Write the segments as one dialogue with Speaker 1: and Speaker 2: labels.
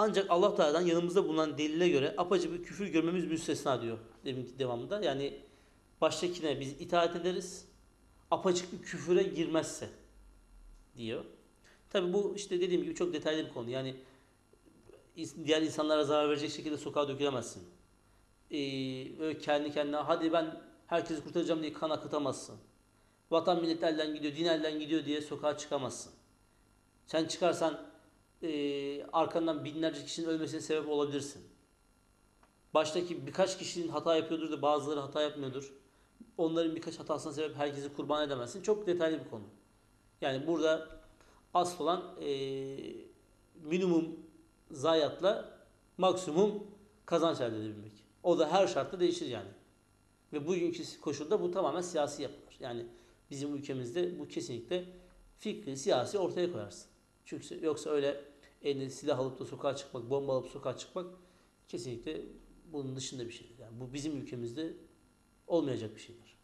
Speaker 1: Ancak Allah Teala'dan yanımızda bulunan delile göre apacı bir küfür görmemiz müstesna diyor deminki devamında. Yani baştakine biz itaat ederiz. Apaçık bir küfüre girmezse diyor. Tabi bu işte dediğim gibi çok detaylı bir konu. Yani diğer insanlara zarar verecek şekilde sokağa dökülemezsin. Ee, böyle kendi kendine hadi ben herkesi kurtaracağım diye kan akıtamazsın. Vatan millet elden gidiyor, din elden gidiyor diye sokağa çıkamazsın. Sen çıkarsan e, arkandan binlerce kişinin ölmesine sebep olabilirsin. Baştaki birkaç kişinin hata yapıyordur da bazıları hata yapmıyordur. Onların birkaç hatasına sebep herkesi kurban edemezsin. Çok detaylı bir konu. Yani burada asıl olan e, minimum zayiatla maksimum kazanç elde edebilmek. O da her şartta değişir yani. Ve bugünkü koşulda bu tamamen siyasi yapılır. Yani bizim ülkemizde bu kesinlikle fikri, siyasi ortaya koyarsın. Çünkü yoksa öyle eline silah alıp da sokağa çıkmak, bomba alıp sokağa çıkmak kesinlikle bunun dışında bir şeydir. Yani bu bizim ülkemizde olmayacak bir şeydir.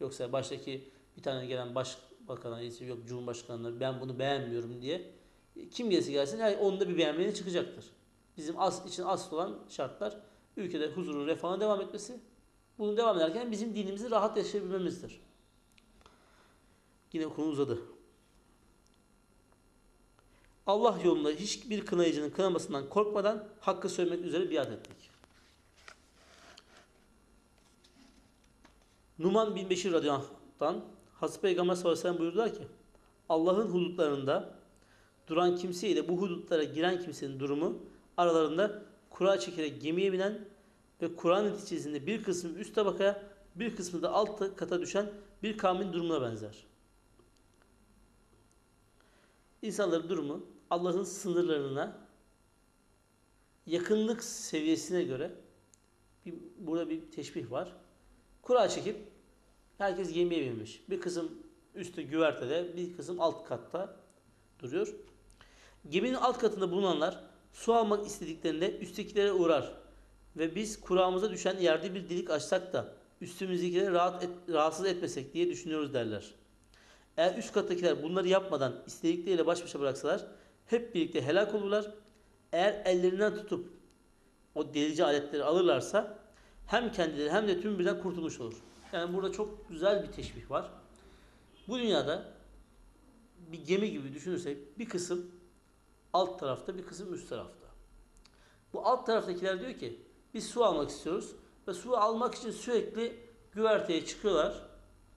Speaker 1: Yoksa baştaki bir tane gelen başbakana, yok cumhurbaşkanına ben bunu beğenmiyorum diye kim gelirse gelsin her onun da bir beğenmeyeni çıkacaktır. Bizim as, için asıl olan şartlar ülkede huzurun, refahın devam etmesi. Bunun devam ederken bizim dinimizi rahat yaşayabilmemizdir. Yine konu uzadı. Allah yolunda hiçbir kınayıcının kınamasından korkmadan hakkı söylemek üzere biat ettik. Numan bin Beşir radıyallahu Hazreti Peygamber sallallahu aleyhi ve buyurdular ki Allah'ın hudutlarında duran kimse ile bu hudutlara giren kimsenin durumu aralarında kura çekerek gemiye binen ve Kur'an neticesinde bir kısmı üst tabakaya bir kısmı da alt kata düşen bir kavmin durumuna benzer. İnsanların durumu Allah'ın sınırlarına yakınlık seviyesine göre bir, burada bir teşbih var. Kura çekip herkes gemiye binmiş. Bir kısım üstte güvertede, bir kısım alt katta duruyor. Geminin alt katında bulunanlar su almak istediklerinde üsttekilere uğrar ve biz kuramıza düşen yerde bir delik açsak da üstümüzdekileri rahat et, rahatsız etmesek diye düşünüyoruz derler. Eğer üst kattakiler bunları yapmadan istedikleriyle baş başa bıraksalar hep birlikte helak olurlar. Eğer ellerinden tutup o delici aletleri alırlarsa hem kendileri hem de tüm birden kurtulmuş olur. Yani burada çok güzel bir teşbih var. Bu dünyada bir gemi gibi düşünürsek bir kısım alt tarafta bir kısım üst tarafta. Bu alt taraftakiler diyor ki biz su almak istiyoruz ve su almak için sürekli güverteye çıkıyorlar.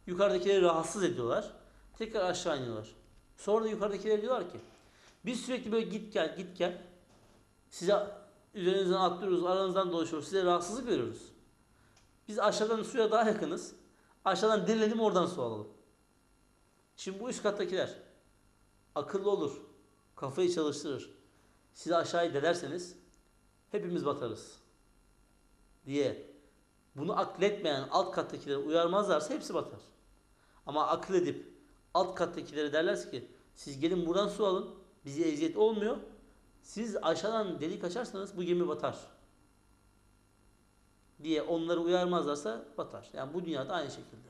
Speaker 1: Yukarıdakileri rahatsız ediyorlar. Tekrar aşağı iniyorlar. Sonra da yukarıdakiler diyorlar ki biz sürekli böyle git gel git gel size üzerinizden atlıyoruz, aranızdan dolaşıyoruz, size rahatsızlık veriyoruz. Biz aşağıdan suya daha yakınız. Aşağıdan dirilelim oradan su alalım. Şimdi bu üst kattakiler akıllı olur. Kafayı çalıştırır. Sizi aşağıya delerseniz hepimiz batarız. Diye bunu akletmeyen alt kattakileri uyarmazlarsa hepsi batar. Ama akıl edip alt kattakileri derlerse ki siz gelin buradan su alın. Bize eziyet olmuyor. Siz aşağıdan delik açarsanız bu gemi batar. Diye onları uyarmazlarsa batar. Yani bu dünyada aynı şekilde.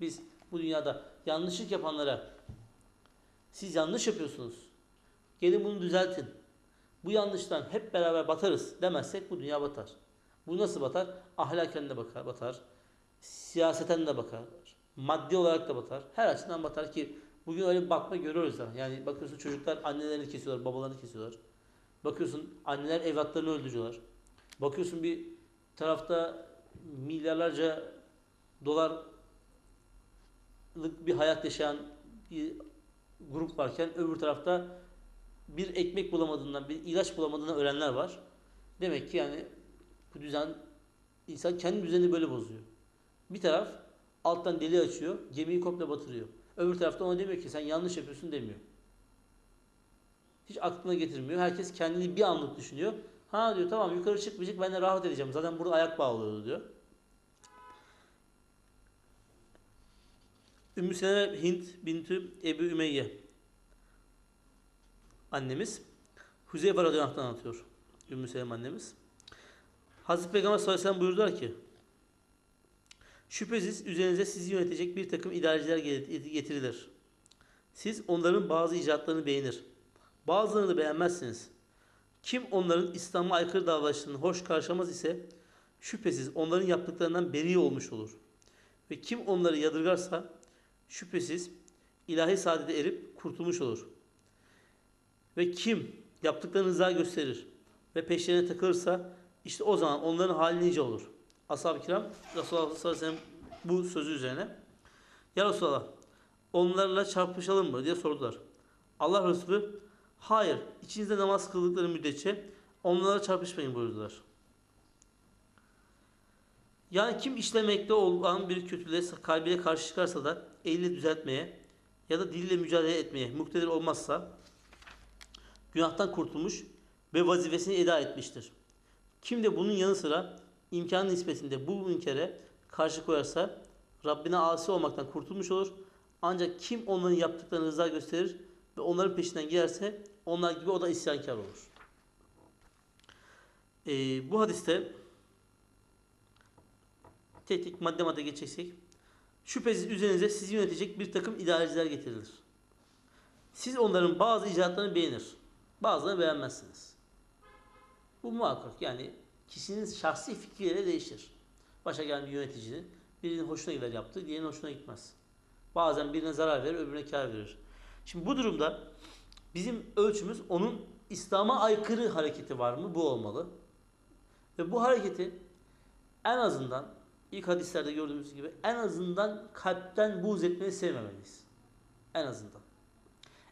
Speaker 1: Biz bu dünyada yanlışlık yapanlara siz yanlış yapıyorsunuz. Gelin bunu düzeltin. Bu yanlıştan hep beraber batarız demezsek bu dünya batar. Bu nasıl batar? Ahlaken de bakar, batar. Siyaseten de bakar. Maddi olarak da batar. Her açıdan batar ki bugün öyle bir bakma görüyoruz da. Yani bakıyorsun çocuklar annelerini kesiyorlar, babalarını kesiyorlar. Bakıyorsun anneler evlatlarını öldürüyorlar. Bakıyorsun bir tarafta milyarlarca dolarlık bir hayat yaşayan bir grup varken öbür tarafta bir ekmek bulamadığından, bir ilaç bulamadığından ölenler var. Demek ki yani bu düzen insan kendi düzenini böyle bozuyor. Bir taraf alttan deli açıyor, gemiyi komple batırıyor. Öbür tarafta ona demiyor ki sen yanlış yapıyorsun demiyor. Hiç aklına getirmiyor. Herkes kendini bir anlık düşünüyor. Ha diyor tamam yukarı çıkmayacak ben de rahat edeceğim. Zaten burada ayak bağlıyordu diyor. Ümmü Seleme Hint bintü Ebu Ümeyye annemiz Huzeyfe radıyallahu anlatıyor. Ümmü Seleme annemiz. Hazreti Peygamber sallallahu aleyhi ve sellem buyurdular ki Şüphesiz üzerinize sizi yönetecek bir takım idareciler getirilir. Siz onların bazı icatlarını beğenir. Bazılarını da beğenmezsiniz. Kim onların İslam'a aykırı davranışlarını hoş karşılamaz ise şüphesiz onların yaptıklarından beri olmuş olur. Ve kim onları yadırgarsa şüphesiz ilahi saadete erip kurtulmuş olur. Ve kim yaptıklarını rıza gösterir ve peşlerine takılırsa işte o zaman onların hali nice olur. Ashab-ı kiram Resulullah sallallahu aleyhi ve sellem bu sözü üzerine Ya Resulallah onlarla çarpışalım mı diye sordular. Allah Resulü hayır içinizde namaz kıldıkları müddetçe onlara çarpışmayın buyurdular. Yani kim işlemekte olan bir kötülüğe kalbiyle karşı çıkarsa da eliyle düzeltmeye ya da diliyle mücadele etmeye muktedir olmazsa günahtan kurtulmuş ve vazifesini eda etmiştir. Kim de bunun yanı sıra imkan nispetinde bu münkere karşı koyarsa Rabbine asi olmaktan kurtulmuş olur. Ancak kim onların yaptıklarını rıza gösterir ve onların peşinden giderse onlar gibi o da isyankar olur. Ee, bu hadiste tek tek madde madde geçeceksek şüphesiz üzerinize sizi yönetecek bir takım idareciler getirilir. Siz onların bazı icraatlarını beğenir. Bazılarını beğenmezsiniz. Bu muhakkak yani kişinin şahsi fikirleri değişir. Başa gelen bir yöneticinin birinin hoşuna gider yaptığı, diğerinin hoşuna gitmez. Bazen birine zarar verir, öbürüne kar verir. Şimdi bu durumda bizim ölçümüz onun İslam'a aykırı hareketi var mı? Bu olmalı. Ve bu hareketi en azından ilk hadislerde gördüğümüz gibi en azından kalpten buğz etmeyi sevmemeliyiz. En azından.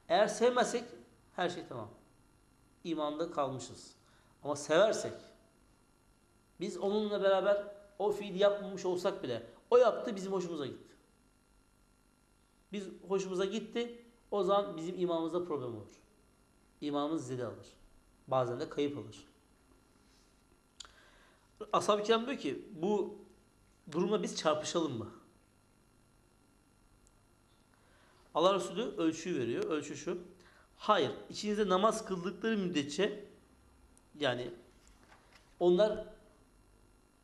Speaker 1: Eğer sevmezsek her şey tamam. İmanda kalmışız. Ama seversek biz onunla beraber o fiili yapmamış olsak bile o yaptı bizim hoşumuza gitti. Biz hoşumuza gitti o zaman bizim imanımızda problem olur. İmanımız zede alır. Bazen de kayıp alır. Ashab-ı kiram diyor ki bu durumda biz çarpışalım mı? Allah Resulü ölçüyü veriyor. Ölçü şu. Hayır. içinizde namaz kıldıkları müddetçe yani onlar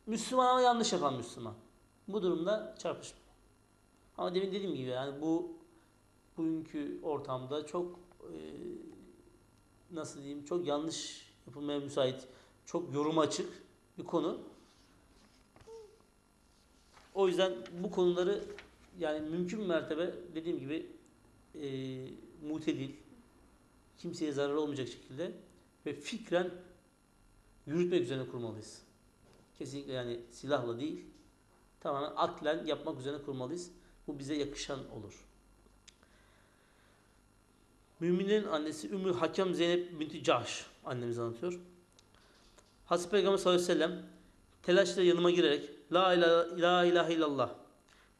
Speaker 1: Müslüman ama yanlış yapan Müslüman. Bu durumda çarpışma. Ama demin dediğim gibi yani bu bugünkü ortamda çok e, nasıl diyeyim çok yanlış yapılmaya müsait, çok yoruma açık bir konu. O yüzden bu konuları yani mümkün mertebe dediğim gibi e, mutedil, kimseye zarar olmayacak şekilde ve fikren yürütmek üzerine kurmalıyız. Kesinlikle yani silahla değil, tamamen aklen yapmak üzerine kurmalıyız. Bu bize yakışan olur. Müminlerin annesi Ümmü Hakem Zeynep binti Cahş annemiz anlatıyor. Hazreti Peygamber sallallahu aleyhi ve sellem telaşla yanıma girerek La ilahe, la ilahe illallah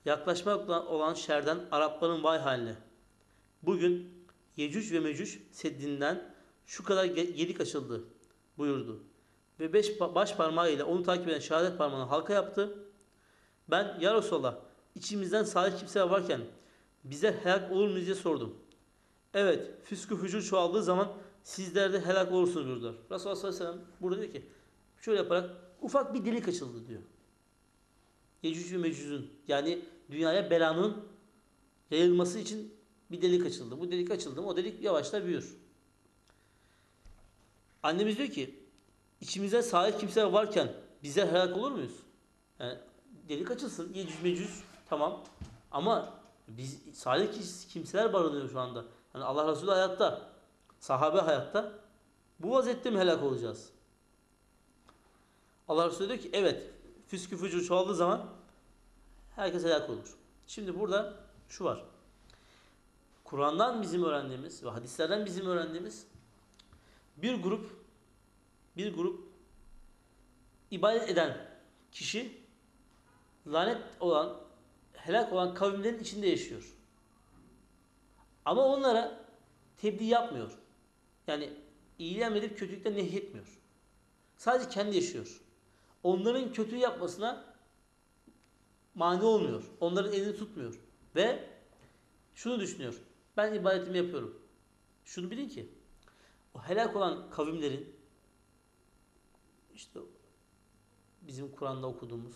Speaker 1: yaklaşmakla olan şerden Arapların vay haline. Bugün Yecüc ve Mecüc seddinden şu kadar gelik açıldı buyurdu. Ve beş baş parmağıyla onu takip eden şehadet parmağını halka yaptı. Ben ya Resulallah içimizden salih kimseler varken bize helak olur muyuz diye sordum. Evet füskü fücur çoğaldığı zaman sizler de helak olursunuz buyurdular. Resulullah sallallahu aleyhi ve sellem burada diyor ki şöyle yaparak ufak bir delik açıldı diyor. Yecüc ve Mecüc'ün yani dünyaya belanın yayılması için bir delik açıldı. Bu delik açıldı mı o delik yavaşça büyür. Annemiz diyor ki içimizde sahip kimseler varken bize helak olur muyuz? Yani delik açılsın. Yecüc Mecüc tamam. Ama biz salih kimseler barınıyor şu anda. Yani Allah Resulü hayatta. Sahabe hayatta. Bu vaziyette mi helak olacağız? Allah Resulü diyor ki evet füskü fücur çoğaldığı zaman herkes helak olur. Şimdi burada şu var. Kur'an'dan bizim öğrendiğimiz ve hadislerden bizim öğrendiğimiz bir grup bir grup ibadet eden kişi lanet olan helak olan kavimlerin içinde yaşıyor. Ama onlara tebliğ yapmıyor. Yani iyiliği emredip kötülükten nehyetmiyor. Sadece kendi yaşıyor. Onların kötü yapmasına mani olmuyor. Onların elini tutmuyor. Ve şunu düşünüyor. Ben ibadetimi yapıyorum. Şunu bilin ki o helak olan kavimlerin işte bizim Kur'an'da okuduğumuz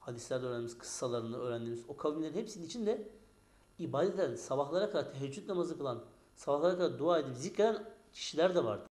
Speaker 1: hadislerde öğrendiğimiz kıssalarını öğrendiğimiz o kavimlerin hepsinin içinde ibadet eden, sabahlara kadar teheccüd namazı kılan, sabahlara kadar dua edip zikreden kişiler de vardı.